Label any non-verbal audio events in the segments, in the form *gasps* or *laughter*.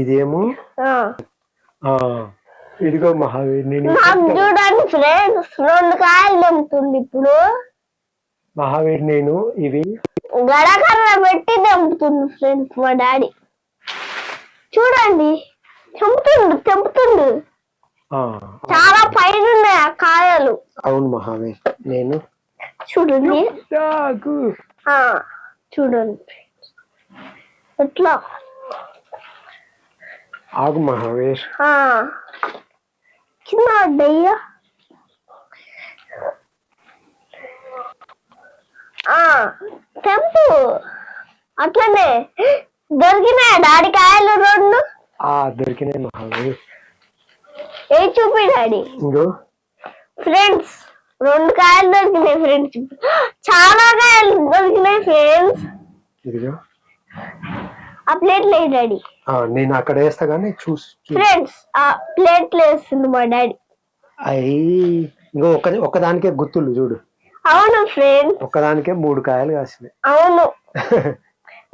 ఇదేమో? ఇదిగో మహావీర్ నేను చూడండి ఫ్రెండ్స్ రెండు కాయలు తెంపుతుంది ఇప్పుడు. మహావీర్ నేను ఇవి. గడకర్ర పెట్టి తెంపుతుంది ఫ్రెండ్స్ మా డాడీ. చూడండి తెంపుతుండు తెంపుతుండు చాలా పైన ఉన్నాయి ఆ కాయలు. అవును మహావీర్ నేను. చూడండి. చూడండి. ఎట్లా? ఆగు మహావీర్. చిన్న అడ్డయ్యా తెంపు. అట్లనే. దొరికినాయి డాడీ కాయలు రెండు? దొరికినాయి మహావీర్. ఏ చూపి డాడీ. ఫ్రెండ్స్ రెండు కాయలు దొరికినాయి ఫ్రెండ్స్. *gasps* చాలా కాయలు దొరికినాయి ఫ్రెండ్స్. ఇదిగో. ఆ ప్లేట్లు వేయి డాడీ. ఆ, నేను అక్కడ వేస్తా కానీ చూసి ఫ్రెండ్స్ ఆ ప్లేట్లు వేస్తుంది మా డాడీ. అయ్యి ఇంకో ఒక ఒకదానికే గుర్తులు చూడు. అవును ఫ్రెండ్స్ ఒక్కదానికే మూడు కాయలు కాసినాయి. అవును. *laughs*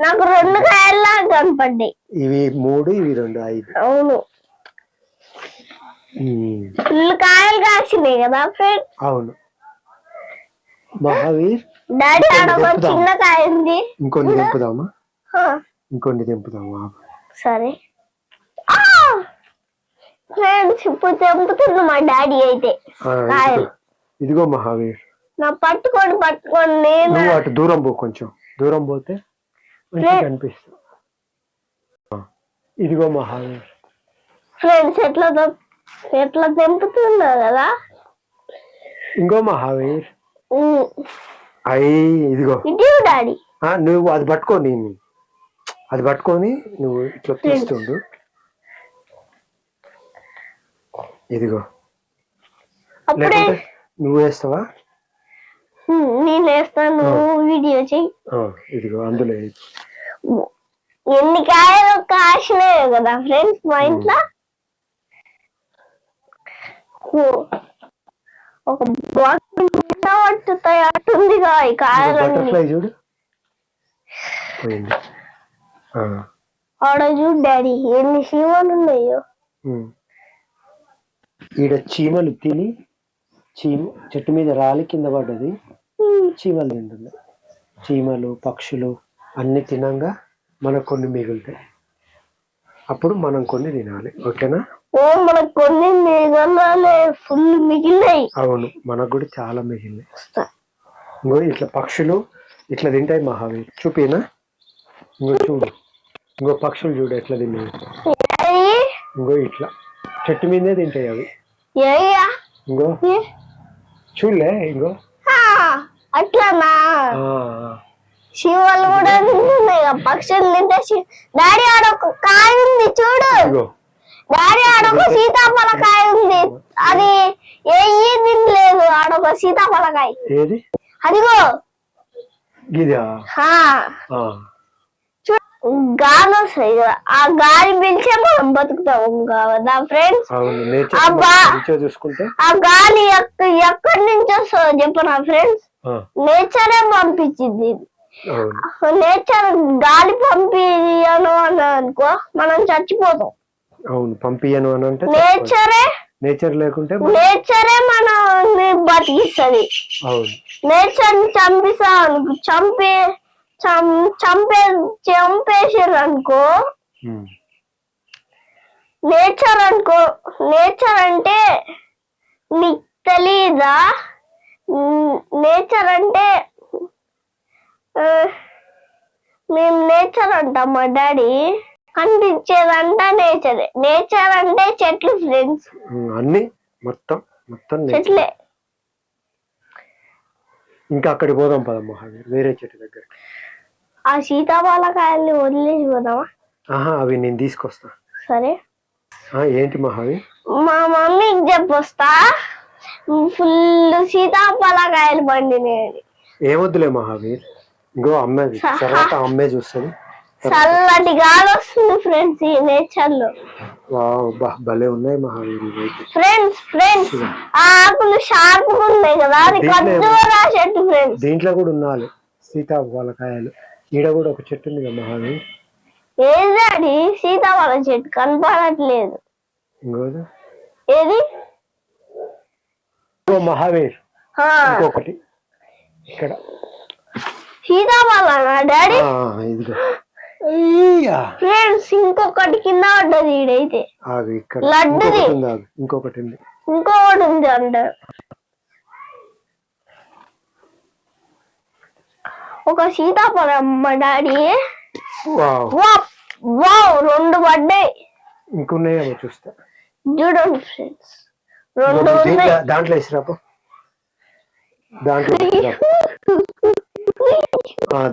నాకు రెండు కాయల్లా కనపడ్డాయి. ఇవి మూడు ఇవి రెండు ఐదు. అవును. ఫుల్ కాయలు కాసినాయి కదా ఫ్రెండ్స్ అవును. మహావీర్ డాడీ ఆడ ఒక. చిన్న కాయ ఉంది. ఇంకొన్ని తెంపుదామా హా, ఇంకొన్ని తెంపుదామా సరే. ఇప్పుడు మా డాడీ అయితే. ఇదిగో. మహావీర్. నా పట్టుకొని పట్టుకొని నేను నువ్వు అటు దూరం పో కొంచెం. దూరం పోతే కనిపిస్తుంది. ఇదిగో మహావీర్. ఫ్రెండ్స్ ఎట్లా ఎట్లా తెంపుతున్నా కదా. ఇంకో మహావీర్. అయ్యి ఇదిగో. డాడీ. ఆ, నువ్వు అది పట్టుకో నేను అది పట్టుకొని నువ్వు ఇట్లా తీస్తుండు ఇదిగో. అప్పుడే లేకుంటే నువ్వు వేస్తావా? నేను వేస్తాను వీడియో చెయ్యి. ఆ, ఇదిగో అందులో వేయి. ఎన్ని కాయలు కాసినాయి కదా ఫ్రెండ్స్ మా ఇంట్లో? ఓ, ఒక బాక్స్ పట్టుతాయి ఈ ఇదిగో కాయలన్నీ. బటర్ఫ్లై చూడు. పోయింది. ఆడ చూడు డాడీ ఎన్ని శివలు ఉన్నాయో. ఈడ చీమలు తిని చీమ చెట్టు మీద రాలి కింద పడ్డది. చీమలు తింటుంది. చీమలు పక్షులు అన్ని తినంగా మనకు కొన్ని మిగులుతాయి. అప్పుడు మనం కొన్ని తినాలి. ఓకేనా? ఓ మనకు కొన్ని మిగలలే ఫుల్ మిగిలినాయి. అవును మనకు కూడా చాలా మిగిలినాయి. ఇంకో ఇట్లా పక్షులు ఇట్లా తింటాయి మహావీర్. చూపినా? ఇంకో చూడు. ఇంకో పక్షులు చూడు ఎట్లా తిన్నాయి. ఇంకో ఇట్లా. చెట్టు మీదే తింటాయి అవి? ఇంకో? చూడలే ఇంకో. అట్లానా. శివలు కూడా తింటున్నాయి పక్షులు తింటే శి- డాడీ ఆడ ఒక కాయ ఉంది చూడు. సీతాఫలకాయ ఉంది. అది ఏ తినలేదు ఆడొక సీతాఫలకాయ ఏది? అదిగో. ఇదా? హా ఆ, చూ గాలి వస్తాయి కదా ఆ గాలి పిలిచే మనం బతుకుతాం కదా ఫ్రెండ్స్ ఆ గాలి ఎక్క- ఎక్కడి నుంచి వస్తుందో చెప్పనా ఫ్రెండ్స్. నేచరే పంపించింది. నేచర్ గాలి పంపియను అని అనుకో మనం చచ్చిపోతాం. అవును పంపియను అని అంటే నేచరే నేచర్ లేకుంటే మనం- నేచరే మనల్ని బతికిస్తుంది. నేచర్ చంపిస్తా చంపే చంపే చంపేసారు అనుకో నేచర్ అనుకో నేచర్ అంటే నీకు తెలీదా? నేచర్ అంటే మేము నేచర్ అంటాం మా డాడీ. కనిపించేదంట నేచర్. నేచర్ అంటే చెట్లు ఫ్రెండ్స్. అన్ని మొత్తం మొత్తం. చెట్లే. ఇంకా అక్కడికి పోదాం పదం మహావీర్ వేరే చెట్టు దగ్గర ఆ సీతాఫలకాయల్ని వదిలేసి పోదామా? ఆహా అవి నేను తీసుకొస్తా. సరే. ఆ, ఏంటి మహావీర్ మా మమ్మీకి చెప్పొస్తా. ఫుల్ సీతాఫలకాయలు పండినాయి ఏమొద్దులే మహావీర్ ఇంకో అమ్మే తర్వాత అమ్మే చూస్తుంది. చల్లటి గాలి వస్తుంది ఫ్రెండ్స్ ఈ నేచర్లో. వావ్ బా భలే ఉన్నాయి మహావీర్ ఇవైతే ఫ్రెండ్స్ ఫ్రెండ్స్ ఆ ఆకులు షార్ప్ ఉన్నాయి కదా అది దీంట్లో ఏమో- ఖర్జూరా చెట్టు ఫ్రెండ్స్. దీంట్లో కూడా ఉండాలి సీతాఫలకాయలు ఈడ కూడా ఒక చెట్టు ఉంది కదా మహావీర్ ఏది సీతాఫలం చెట్టు. కనపడట్లేదు. ఇంకోది ఏది? మహావీర్. ఇంకొకటి. ఇక్కడ. డాడీ? ఇదిగో. ఫ్రెండ్స్ ఇంకొకటి కింద పడ్డది ఈడైతే. లడ్డుది. ఇంకొకటి ఉంది. ఇంకొకటి ఉంది అంటారు. ఒక సీతాఫలం మా డాడీ వావ్ రెండు పడ్డాయి. ఇంకున్నాయేమో చూస్తా. చూడండి ఫ్రెండ్స్ రెండు ఉన్నాయి. దీంట్లో వేసిరాపు దాంట్లో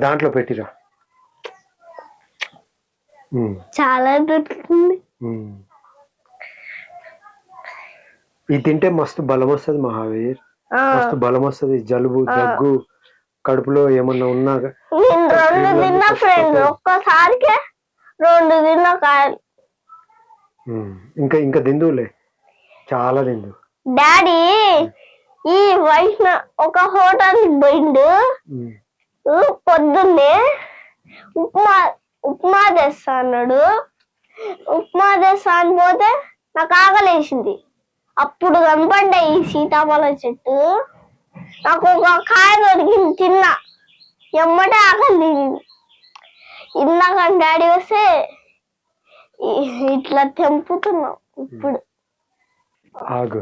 దాంట్లో పెట్టిరా. చాలా దొరుకుతుంది. ఇది తింటే మస్తు బలం వస్తుంది మహావీర్. మస్తు బలం వస్తుంది. జలుబు దగ్గు కడుపులో ఏమన్నా ఉన్నా నేను రెండు తిన్నా ఫ్రెండ్స్ ఒక్కసారికే రెండు తిన్నా కాయలు. ఉమ్, ఇంకా ఇంకా తిందువులే. చాలా తిందు. డాడీ ఈ వైష్ణ ఒక హోటల్ పోయిండు. ఉమ్, ఊ, పొద్దున్నే ఉప్మా ఉప్మా తెస్తా అన్నాడు. ఉప్మా తెస్తా అని పోతే నాకు ఆకలేసింది. అప్పుడు కనపడ్డాయి ఈ సీతాఫలం చెట్టు. నాకు ఒక కాయ దొరికింది తిన్నా. ఎమ్మటే ఆకలి ఇందాక డాడీ వస్తే ఇట్లా తెంపుతున్నాం ఇప్పుడు. ఆగు.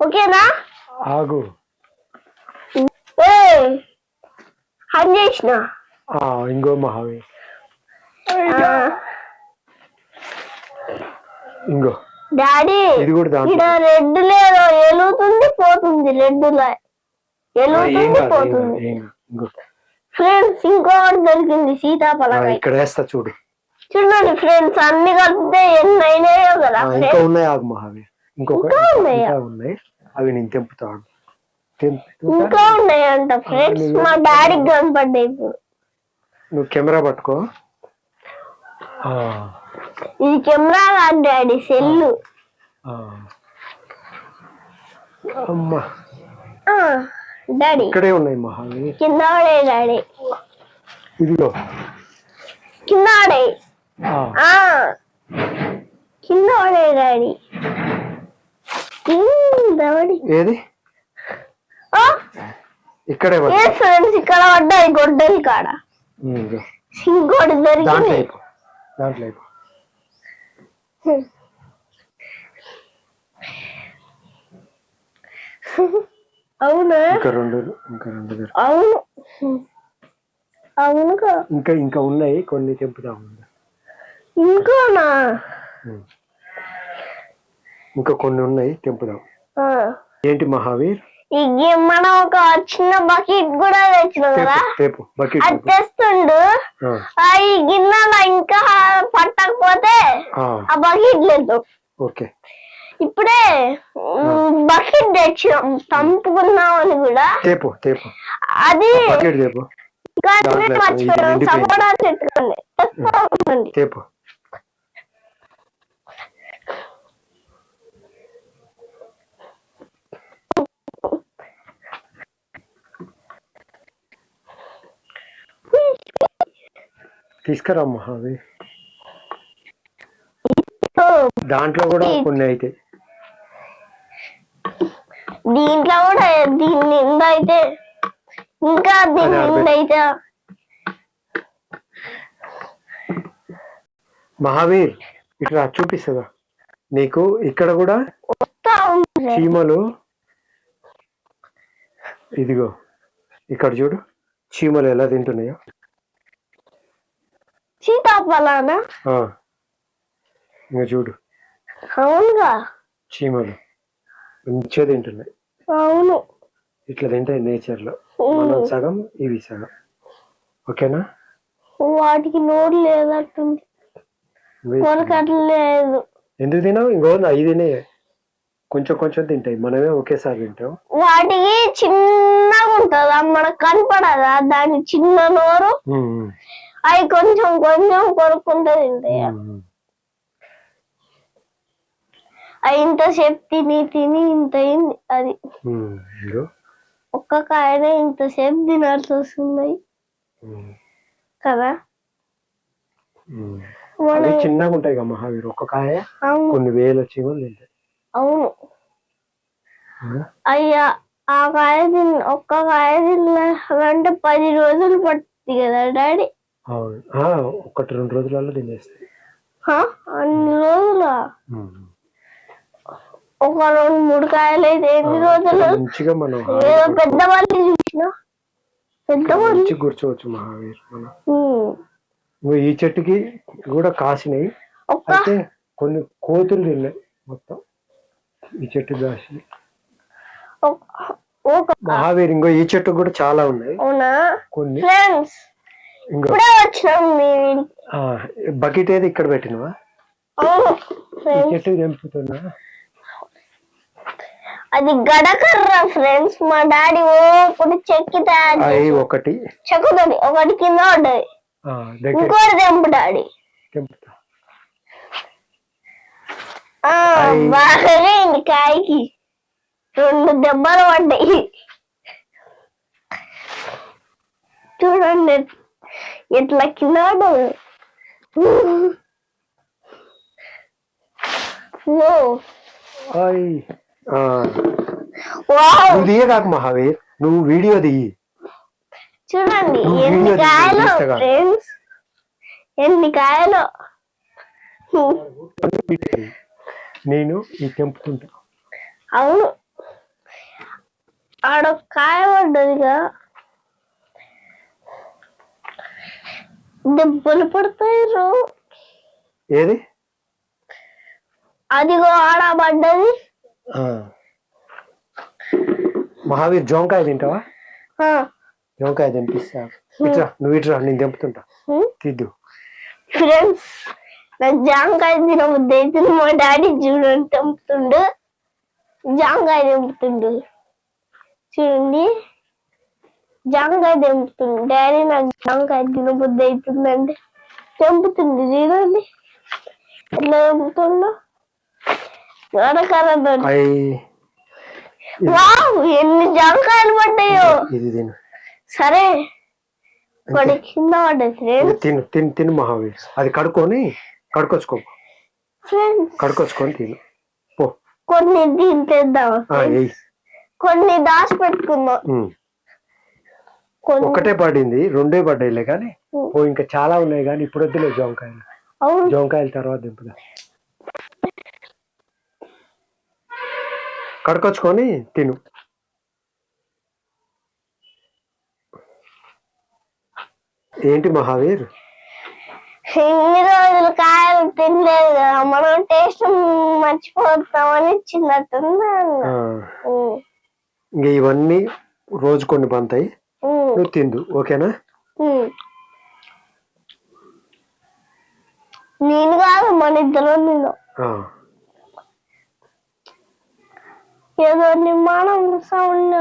ఓకేనా? ఆగు. ఏ హన్ చేసిన? ఇంకో మహావీర్ ఇంకో. డాడీ ఇది కూడా రెడ్ లేదో ఎలుగుతుంది పోతుంది రెడ్ ఇంకో ఫ్రెండ్స్ ఇంకొకటి దొరికింది ఆ, సీతాఫలకాయ ఇక్కడ వేస్తా చూడు చూడండి ఫ్రెండ్స్ అన్ని కలిపితే ఎన్ని అయినాయో కదా ఇంకా ఉన్నాయి ఆగు ఇంకొక ఇంకా ఉన్నాయా? అవి నేను తెంపుతాను తెంపుతా ఇంకా ఉన్నాయంట ఫ్రెండ్స్ మా డాడీకి కనపడ్డాయి ఇప్పుడు నువ్వు కెమెరా పట్టుకో ఆ, ఇది కెమెరా కాదు డాడీ సెల్లు. అమ్మా డాడీ. ఇక్కడే ఉన్నాయి మహావీర్ కింద పడే డాడీ. ఇదిగో. కింద పడే కింద పడే డాడీ. కింద పడి ఏది? ఆ, ఇక్కడే ఏ పట్టు. ఫ్రెండ్స్ ఇక్కడ పడ్డాయి గొడ్డలి కాడ. ఉమ్, ఇదిగో. ఇంకోటి దాంట్లో దొరికింది. అయిపో. దాంట్లో అయిపో. అవునా? ఇంకా రెండు ఇంకా రెండు అవును. అవునుగా ఇంకా ఇంకా ఉన్నాయి కొన్ని ఉంది ఇంకోనా? ఇంకా కొన్ని ఉన్నాయి తెంపుదాం. ఏంటి మహావీర్? మనం ఒక చిన్న బకెట్ కూడా తెచ్చినాం కదా అది. తెస్తుండు. ఈ గిన్నెలో ఇంకా పట్టకపోతే ఆ. బకెట్ లేదు ఓకే. ఇప్పుడే బకెట్ తెచ్చినాం. తంపుకున్నామని కూడా. తేపు తేపు. అది మర్చిపోయాం. సపోటా చెట్టు ఉంది. తెస్తా ఉండండి. తేపు. తీసుకురా మహావీర్ ఓ, దాంట్లో కూడా కొన్ని అయితే. దీంట్లో కూడా దీని నిండా అయితే ఇంకా దీని. నిండా అయితే మహావీర్ ఇట్లా చూపిస్తుందా? నీకు ఇక్కడ కూడా చీమలు. ఇదిగో ఇక్కడ చూడు చీమలు ఎలా తింటున్నాయో. సీతాఫలానా. ఇంకా చూడు. అవునుగా. చీమలు. మంచిగా తింటున్నాయి. అవును. ఇట్లా తింటాయి నేచర్లో. మనం సగం ఇవి సగం. ఓకేనా? వాటికి నోరు లేదట్టుంది లేదు. ఎందుకు తినావు? ఇంకో ఐదు తినే కొంచెం కొంచెం తింటాయి. మనమే ఒకేసారి తింటాం. వాటికి చిన్నగా ఉంటదా. మనకు కనపడదా. దాని చిన్న నోరు. అవి కొంచెం కొంచెం కొనుక్కుంటూ తింటాయి. అవి ఇంతసేపు తిని తిని ఇంత అయింది. అది. ఒక్క కాయనే ఇంతసేపు తినాల్సి వస్తుంది. ఉమ్. కదా? చిన్నగా ఉంటాయి కదా మహావీర్. ఒక్క కాయ అవును. కొన్ని వేలు చీమలు తింటాయి. అవును? అయ్యా ఆ కాయ తిన్న ఒక్క కాయ తినాలంటే పది రోజులు పడుతుంది కదా డాడీ? అవును. ఒకటి రెండు రోజులలో తినేస్తాయి? అన్ని రోజులా. ఒక రెండు మూడు కాయలు అయితే ఎన్ని రోజులు? మంచిగా మనం ఏదో పెద్దవాళ్ళు చూసిన? పెద్దవాళ్ళు మంచి కూర్చోవచ్చు మహావీర్ మనం. ఇంకో ఈ చెట్టుకి కూడా కాసినాయి ఒక్క? అయితే కొన్ని కోతులు తిన్నాయి మొత్తం. ఈ చెట్టు ఒక మహావీర్ ఇంకో ఈ చెట్టు కూడా చాలా ఉన్నాయి. కొన్ని. బకెట్ ఏది ఇక్కడ పెట్టినవా? చెట్టు తెంపుతున్నా. అది గడకర్ర ఫ్రెండ్స్ మా డాడీ ఓ ఇప్పుడు చెక్కి ఒకటి. చెక్కుతుంది ఒకటి కింద దగ్గర. ఇంకోటి తెంపు డాడీ. తెంపుతా. ఆ, అయ్. బాగా అయింది కాయకి. రెండు దెబ్బలు పడ్డాయి. చూడండి ఎట్లా కింద ఓ నువ్వు తీయగాక మహావీర్. నువ్వు వీడియో తీయి. చూడండి ఎన్ని కాయలు? ఫ్రెండ్స్ ఎన్ని కాయలు నేను ఈ తెంపుకుంటా. అవును. ఆడ కాయ పడ్డదిగా. దెబ్బలు పడతాయి రో. ఏది? అదిగో ఆడ పడ్డది. మహావీర్ జోంకాయ తింటావా? జోంకాయ తెంపిస్తా ఇట్రా నువ్వు ఇట్రా నేను తెంపుతుంటా. తిద్దు. ఫ్రెండ్స్ నాకు జాంకాయ తినబుద్ధి అవుతుంది. మా డాడీ చూడండి తెంపుతుండు. జాంకాయ తెంపుతుండు. చూడండి. జాంకాయ తెంపుతుండు. డాడీ నాకు జాంకాయ తినబుద్ధి అవుతుందంటే తెంపుతుంది చూడండి. ఎట్లా తెంపుతుండో. ఎన్ని జాంకాయలు పడ్డాయో. ఇది తిను. సరే కింద పడ్డది తిను తిను తిను మహావీర్. అది కడుక్కొని కడుకొచ్చుకో. కడుకొచ్చుకొని తిను. పో. కొన్ని తింటేద్దాం కొన్ని దాచి పెట్టుకుందాం ఒకటే పడింది రెండే పడ్డాయిలే కానీ. ఓ ఇంకా చాలా ఉన్నాయి కానీ ఇప్పుడు వద్దులే జోంకాయలు అవును. జోంకాయల తర్వాత దింపుదా. కడుకొచ్చుకొని తిను. ఏంటి మహావీర్? ఇన్ని రోజులు కాయలు తినలేదు కదా మనం టేస్ట్ మర్చిపోతామని ఇంక ఇవన్నీ రోజు కొన్ని పంతాయి. నువ్వు తిందు ఓకేనా? నేను కాదు మన ఇద్దరు నేను ఆ, ఏదో నిర్మాణం సౌండ్